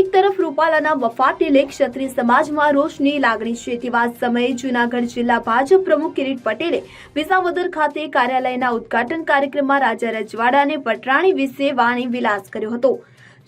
રૂપાલાના વફાટને ક્ષત્રિય સમાજમાં રોષની લાગણી છે, તેવા સમયે જૂનાગઢ જિલ્લા ભાજપ પ્રમુખ કિરીટ પટેલે વિસાવદર ખાતે કાર્યાલયના ઉદ્ઘાટન કાર્યક્રમમાં રાજા રજવાડા અને પટરાણી વિશે વાણી વિલાસ કર્યો હતો.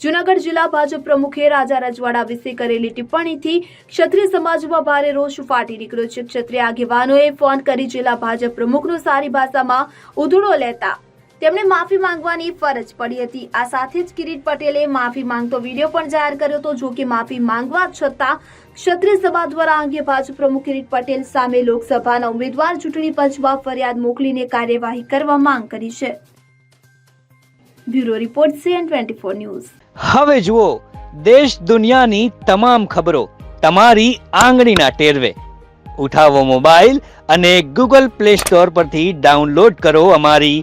જૂનાગઢ જિલ્લા ભાજપ પ્રમુખે રાજા રજવાડા વિશે કરેલી ટિપ્પણીથી ક્ષત્રિય સમાજમાં ભારે રોષ ફાટી નીકળ્યો છે. ક્ષત્રિય આગેવાનોએ ફોન કરી જિલ્લા ભાજપ પ્રમુખનો સારી ભાષામાં ઉધડો લેતા તેમણે માફી માંગવાની ફરજ પડી હતી. આ સાથે જ કિરીટ પટેલે માફી માંગતો વીડિયો પણ જાહેર કર્યો હતો. જો કે માફી માંગવા છતાં ક્ષત્રિય સભા દ્વારા અંગે ભાજપ પ્રમુખ કિરીટ પટેલ સામે લોકસભાના ઉમેદવાર ચૂંટણી પંચમાં ફરિયાદ મોકલીને કાર્યવાહી કરવા માંગ કરી છે. Bureau report CN twenty four news. હવે જુઓ, દેશ દુનિયાની તમામ ખબરો તમારી આંગળીના ટેરવે. ઉઠાવો મોબાઈલ અને ગૂગલ પ્લે સ્ટોર પરથી ડાઉનલોડ કરો અમારી